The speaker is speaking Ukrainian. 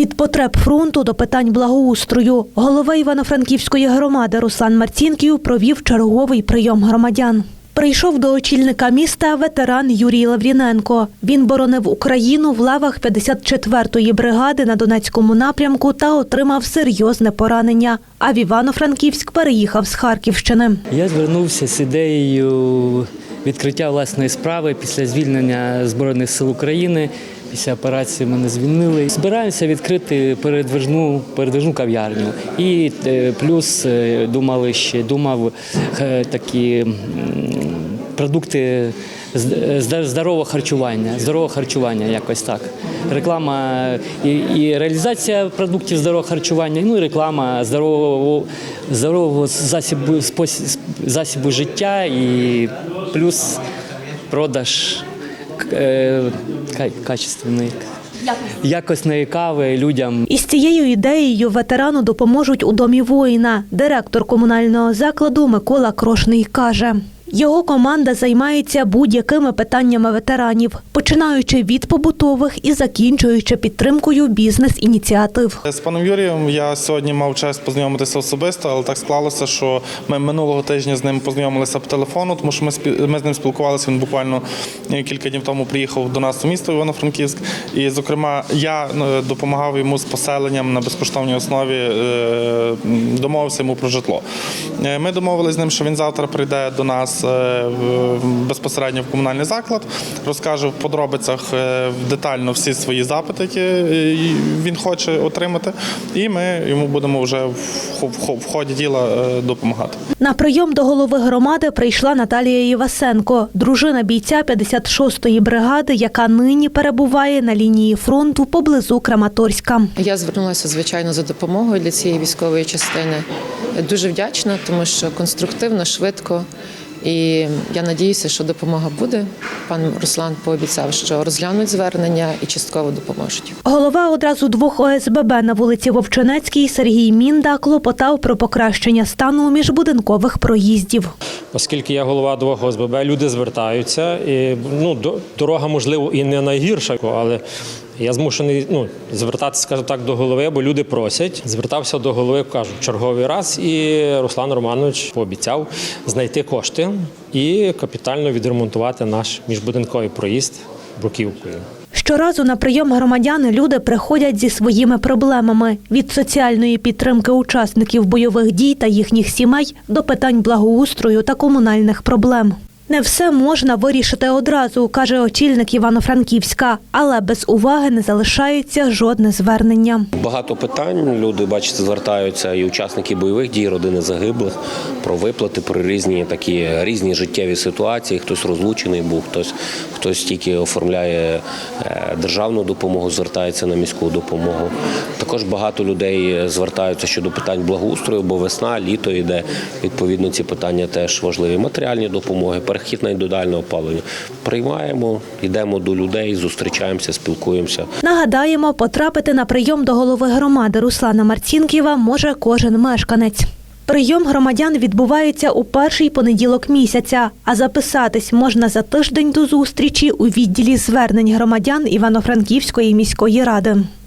Від потреб фронту до питань благоустрою голова Івано-Франківської громади Руслан Марцінків провів черговий прийом громадян. Прийшов до очільника міста ветеран Юрій Лавріненко. Він боронив Україну в лавах 54-ї бригади на Донецькому напрямку та отримав серйозне поранення. А в Івано-Франківськ переїхав з Харківщини. Я звернувся з ідеєю відкриття власної справи після звільнення Збройних сил України. Після операції мене звільнили. Збираємося відкрити передвижну, передвижну кав'ярню. І е, плюс е, думали ще думав е, такі продукти здорового харчування, здорового харчування, якось так. Реклама і, і реалізація продуктів здорового харчування, ну і реклама здорового, здорового засібу, засібу життя і плюс продаж качественної, якісної кави людям. Із цією ідеєю ветерану допоможуть у домі воїна. Директор комунального закладу Микола Крошний каже. Його команда займається будь-якими питаннями ветеранів, починаючи від побутових і закінчуючи підтримкою бізнес-ініціатив. З паном Юрієм я сьогодні мав честь познайомитися особисто, але так склалося, що ми минулого тижня з ним познайомилися по телефону, тому що ми ми з ним спілкувалися. Він буквально е, кілька днів тому приїхав до нас у місто Івано-Франківськ. І, зокрема, я е, допомагав йому з поселенням на безкоштовній основі, е, домовився йому про житло. Ми домовилися з ним, що він завтра прийде до нас е, безпосередньо в комунальний заклад, розкаже в подробицях е, детально всі свої запити, які е, він хоче отримати, і ми йому будемо вже в хо- в хо- в ході діла допомагати. На прийом до голови громади прийшла Наталія Івасенко, дружина бійця 56-ї бригади, яка нині перебуває на лінії фронту поблизу Краматорська. Я звернулася звичайно за допомогою для цієї військової частини. Дуже вдячна, тому що конструктивно, швидко. І я надіюся, що допомога буде. Пан Руслан пообіцяв, що розглянуть звернення і частково допоможуть. Голова одразу двох ОСББ на вулиці Вовчинецькій Сергій Мінда клопотав про покращення стану міжбудинкових проїздів. Оскільки я голова двох ОСББ, люди звертаються. І, ну, до- дорога, можливо, і не найгірша, але я змушений ну, звертатися, скажімо так, до голови, бо люди просять. Звертався до голови, кажу, черговий раз, і Руслан Романович пообіцяв знайти кошти і капітально відремонтувати наш міжбудинковий проїзд бруківкою. Щоразу на прийом громадян люди приходять зі своїми проблемами від соціальної підтримки учасників бойових дій та їхніх сімей до питань благоустрою та комунальних проблем. Не все можна вирішити одразу, каже очільник Івано-Франківська, але без уваги не залишається жодне звернення. Багато питань. Люди, бачите, звертаються і учасники бойових дій, родини загиблих про виплати, про різні такі різні життєві ситуації. Хтось розлучений був, хтось хтось тільки оформляє е, державну допомогу, звертається на міську допомогу. Також багато людей звертаються щодо питань благоустрою, бо весна, літо йде. Відповідно, ці питання теж важливі. Матеріальні допомоги, перехід на індивідуальне опалення. Приймаємо, йдемо до людей, зустрічаємося, спілкуємося. Нагадаємо, потрапити на прийом до голови громади Руслана Марцінківа може кожен мешканець. Прийом громадян відбувається у перший понеділок місяця, а записатись можна за тиждень до зустрічі у відділі звернень громадян Івано-Франківської міської ради.